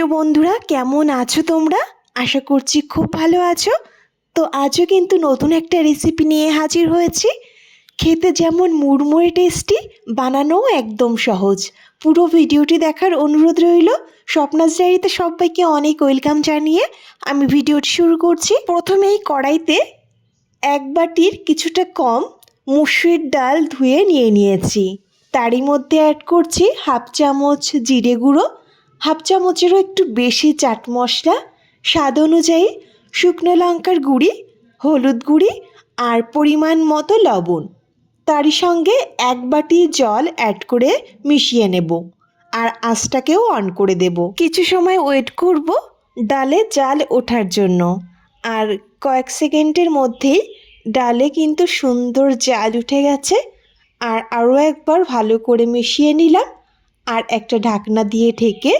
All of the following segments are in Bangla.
প্রিয় বন্ধুরা, কেমন আছো তোমরা? আশা করছি খুব ভালো আছো। তো আজও কিন্তু নতুন একটা রেসিপি নিয়ে হাজির হয়েছি। খেতে যেমন মুড়মুড়ে টেস্টি বানানোও একদম সহজ। পুরো ভিডিওটি দেখার অনুরোধ রইল। স্বপ্নাস ডায়েরিতে সবাইকে অনেক ওয়েলকাম জানিয়ে আমি ভিডিওটি শুরু করছি। প্রথমেই কড়াইতে এক বাটির কিছুটা কম মুসুরির ডাল ধুয়ে নিয়ে নিয়েছি। তারই মধ্যে অ্যাড করছি হাফ চামচ জিরে গুঁড়ো হাফ চামচেরও একটু বেশি চাট মশলা, স্বাদ অনুযায়ী শুকনো লঙ্কার গুঁড়ি, হলুদ গুঁড়ি আর পরিমাণ মতো লবণ। তারই সঙ্গে এক বাটি জল অ্যাড করে মিশিয়ে নেব আর আঁচটাকেও অন করে দেব। কিছু সময় ওয়েট করব ডালে জাল ওঠার জন্য আর কয়েক সেকেন্ডের মধ্যেই ডালে কিন্তু সুন্দর জাল উঠে গেছে আর আরও একবার ভালো করে মিশিয়ে নিলাম। আর একটা ঢাকনা দিয়ে ঢেকে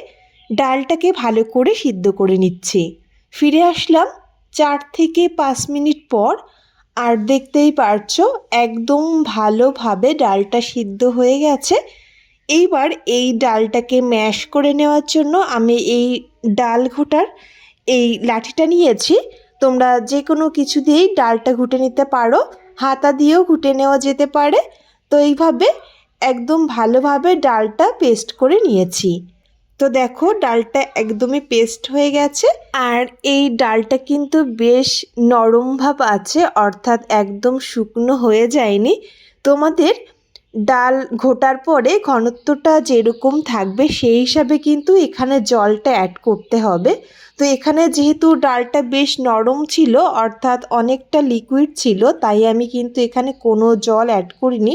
ডালটাকে ভালো করে সিদ্ধ করে নিচ্ছি। ফিরে আসলাম চার থেকে পাঁচ মিনিট পর আর দেখতেই পারছ একদম ভালোভাবে ডালটা সিদ্ধ হয়ে গেছে। এইবার এই ডালটাকে ম্যাশ করে নেওয়ার জন্য আমি এই ডাল ঘোটার এই লাঠিটা নিয়েছি। তোমরা যে কোনো কিছু দিয়েই ডালটা ঘুটে নিতে পারো, হাতা দিয়েও ঘুটে নেওয়া যেতে পারে। তো এইভাবে একদম ভালোভাবে ডালটা পেস্ট করে নিয়েছি। তো দেখো, ডালটা একদমই পেস্ট হয়ে গেছে। আর এই ডালটা কিন্তু বেশ নরম ভাব আছে, অর্থাৎ একদম শুকনো হয়ে যায়নি। তোমাদের ডাল ঘোটার পরে ঘনত্বটা যেরকম থাকবে সেই হিসাবে কিন্তু এখানে জলটা অ্যাড করতে হবে। তো এখানে যেহেতু ডালটা বেশ নরম ছিল, অর্থাৎ অনেকটা লিকুইড ছিল, তাই আমি কিন্তু এখানে কোনো জল অ্যাড করিনি।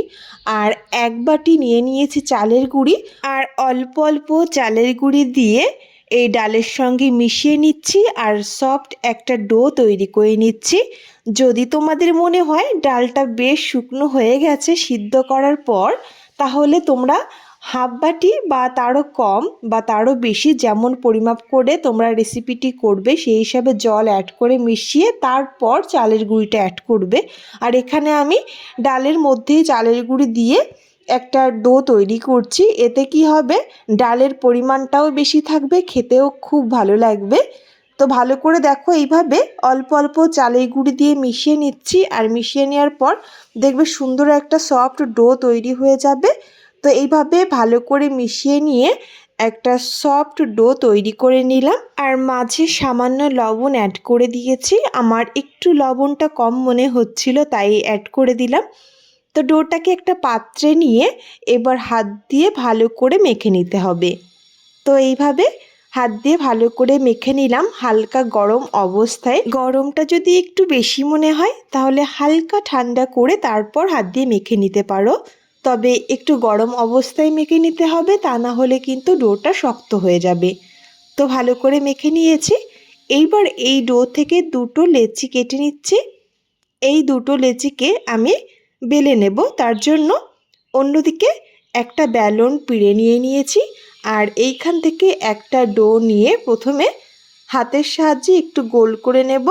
আর এক বাটি নিয়ে নিয়েছি চালের গুঁড়ি, আর অল্প অল্প চালের গুঁড়ি দিয়ে এই ডালের সঙ্গে মিশিয়ে নিচ্ছি আর সফট একটা ডো তৈরি করে নিচ্ছি। যদি তোমাদের মনে হয় ডালটা বেশ শুকনো হয়ে গেছে সিদ্ধ করার পর, তাহলে তোমরা হাফ বাটি বা তারও কম বা তারও বেশি যেমন পরিমাপ করে তোমরা রেসিপিটি করবে, সেই হিসাবে জল অ্যাড করে মিশিয়ে তারপর চালের গুঁড়িটা অ্যাড করবে। আর এখানে আমি ডালের মধ্যেই চালের গুঁড়ি দিয়ে একটা ডো তৈরি করছি, এতে কি হবে? ডালের পরিমাণটাও বেশি থাকবে, খেতেও খুব ভালো লাগবে। তো ভালো করে দেখো এইভাবে অল্প অল্প চালের গুঁড়ি দিয়ে মিশিয়ে নিচ্ছি, আর মিশিয়ে নেওয়ার পর দেখবে সুন্দর একটা সফট ডো তৈরি হয়ে যাবে। তো এইভাবে ভালো করে মিশিয়ে নিয়ে একটা সফট ডো তৈরি করে নিলাম, আর মাঝে সামান্য লবণ অ্যাড করে দিয়েছি। আমার একটু লবণটা কম মনে হচ্ছিল, তাই অ্যাড করে দিলাম। তো ডোটাকে একটা পাত্রে নিয়ে এবার হাত দিয়ে ভালো করে মেখে নিতে হবে। তো এইভাবে হাত দিয়ে ভালো করে মেখে নিলাম হালকা গরম অবস্থায়। গরমটা যদি একটু বেশি মনে হয়, তাহলে হালকা ঠান্ডা করে তারপর হাত দিয়ে মেখে নিতে পারো। তবে একটু গরম অবস্থায় মেখে নিতে হবে, তা না হলে কিন্তু ডোটা শক্ত হয়ে যাবে। তো ভালো করে মেখে নিয়েছি। এইবার এই ডো থেকে দুটো লেচি কেটে নিচ্ছি। এই দুটো লেচিকে আমি বেলে নেব। তার জন্য অন্যদিকে একটা ব্যালন পিড়ে নিয়ে নিয়েছি আর এইখান থেকে একটা ডো নিয়ে প্রথমে হাতের সাহায্যে একটু গোল করে নেব।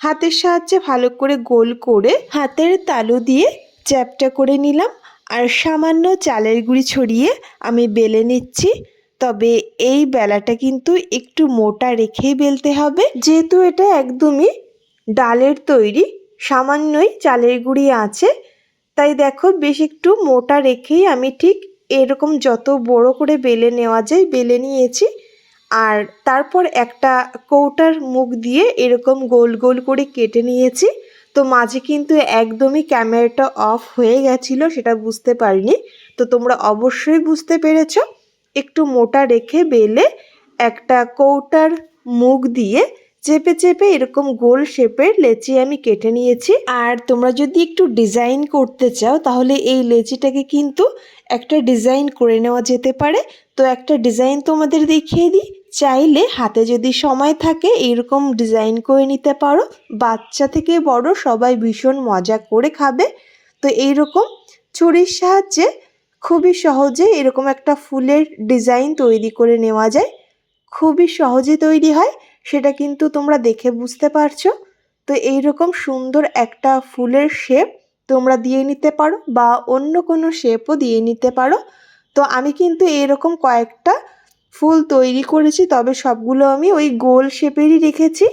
হাতের সাহায্যে ভালো করে গোল করে হাতের তালু দিয়ে চ্যাপটা করে নিলাম আর সামান্য চালের গুঁড়ি ছড়িয়ে আমি বেলে নিচ্ছি। তবে এই বেলাটা কিন্তু একটু মোটা রেখেই বেলতে হবে। যেহেতু এটা একদমই ডালের তৈরি সামান্যই চালের গুঁড়ি আছে। তাই দেখো, বেশ একটু মোটা রেখেই আমি ঠিক এরকম যত বড় করে বেলে নেওয়া যায় বেলে নিয়েছি। আর তারপর একটা কৌটার মুখ দিয়ে এরকম গোল গোল করে কেটে নিয়েছি। তো মাঝে কিন্তু একদমই ক্যামেরাটা অফ হয়ে গেছিল, সেটা বুঝতে পারিনি। তো তোমরা অবশ্যই বুঝতে পেরেছ। একটু মোটা রেখে বেলে একটা কৌটার মুখ দিয়ে চেপে চেপে এরকম গোল শেপের লেচি আমি কেটে নিয়েছি। আর তোমরা যদি একটু ডিজাইন করতে চাও, তাহলে এই লেচিটাকে কিন্তু একটা ডিজাইন করে নেওয়া যেতে পারে। তো একটা ডিজাইন তোমাদের দেখিয়ে দিই। চাইলে হাতে যদি সময় থাকে, এরকম ডিজাইন করে নিতে পারো। বাচ্চা থেকে বড় সবাই ভীষণ মজা করে খাবে। তো এইরকম ছুরির সাহায্যে খুবই সহজে এরকম একটা ফুলের ডিজাইন তৈরি করে নেওয়া যায়। খুবই সহজে তৈরি হয়। সেটা কিন্তু তোমরা দেখে বুঝতে পারছ। তো এইরকম সুন্দর একটা ফুলের শেপ তোমরা দিয়ে নিতে পারো বা অন্য কোনো শেপও দিয়ে নিতে পারো। তো আমি কিন্তু এরকম কয়েকটা ফুল তৈরি করেছি, তবে সবগুলো আমি ওই গোল শেপেরই রেখেছি।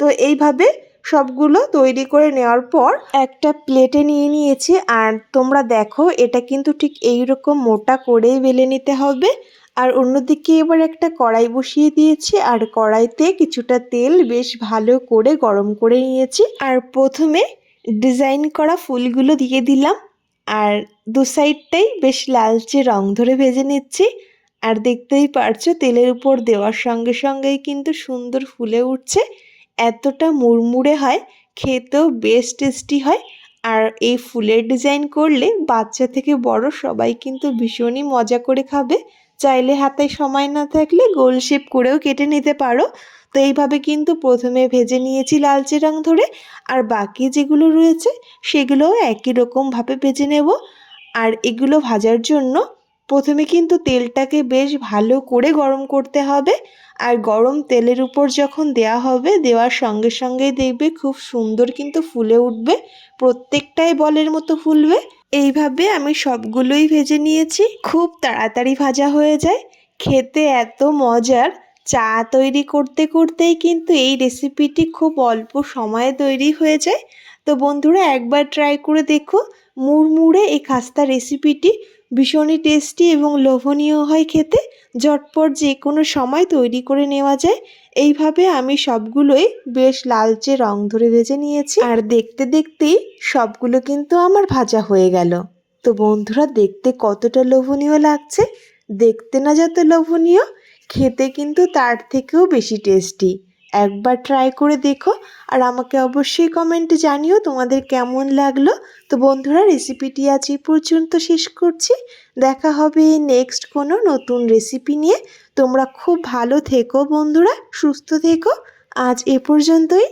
তো এইভাবে সবগুলো তৈরি করে নেওয়ার পর একটা প্লেটে নিয়ে নিয়েছি, আর তোমরা দেখো এটা কিন্তু ঠিক এই রকম মোটা করেই বেলে নিতে হবে। আর অন্যদিকে এবার একটা কড়াই বসিয়ে দিয়েছি, আর কড়াইতে কিছুটা তেল বেশ ভালো করে গরম করে নিয়েছি। আর প্রথমে ডিজাইন করা ফুলগুলো দিয়ে দিলাম। আর দু সাইডটাই বেশ লালচে রং ধরে ভেজে নিচ্ছি। আর দেখতেই পারছ, তেলের উপর দেওয়ার সঙ্গে সঙ্গেই কিন্তু সুন্দর ফুলে উঠছে। এতটা মুড়মুড়ে হয়, খেতেও বেশ টেস্টি হয়। আর এই ফুলের ডিজাইন করলে বাচ্চা থেকে বড় সবাই কিন্তু ভীষণই মজা করে খাবে। চাইলে হাতে সময় না থাকলে গোল শেপ করেও কেটে নিতে পারো। তো এইভাবে কিন্তু প্রথমে ভেজে নিয়েছি লালচে রং ধরে। আর বাকি যেগুলো রয়েছে, সেগুলোও একই রকমভাবে ভেজে নেব। আর এগুলো ভাজার জন্য প্রথমে কিন্তু তেলটাকে বেশ ভালো করে গরম করতে হবে। আর গরম তেলের উপর যখন দেওয়া হবে, দেওয়ার সঙ্গে সঙ্গেই দেখবে খুব সুন্দর কিন্তু ফুলে উঠবে। প্রত্যেকটাই বলের মতো ফুলবে। এইভাবে আমি সবগুলোই ভেজে নিয়েছি। খুব তাড়াতাড়ি ভাজা হয়ে যায়। খেতে এত মজার। চা তৈরি করতে করতেই কিন্তু এই রেসিপিটি খুব অল্প সময়ে তৈরি হয়ে যায়। তো বন্ধুরা একবার ট্রাই করে দেখো। মুড়মুড়ে এই খাস্তা রেসিপিটি ভীষণই টেস্টি এবং লোভনীয় হয় খেতে। ঝটপট যে কোনো সময় তৈরি করে নেওয়া যায়। এইভাবে আমি সবগুলোই বেশ লালচে রং ধরে ভেজে নিয়েছি। আর দেখতে দেখতেই সবগুলো কিন্তু আমার ভাজা হয়ে গেল। তো বন্ধুরা, দেখতে কতটা লোভনীয় লাগছে। দেখতে না যত লোভনীয়, খেতে কিন্তু তার থেকেও বেশি টেস্টি একবার ট্রাই করে দেখো আর আমাকে অবশ্যই কমেন্টে জানিও তোমাদের কেমন লাগল। তো বন্ধুরা রেসিপিটি আজ এই পর্যন্ত শেষ করছি। দেখা হবে নেক্সট কোনো নতুন রেসিপি নিয়ে। তোমরা খুব ভালো থেকো বন্ধুরা, সুস্থ থেকো। আজ এ পর্যন্তই।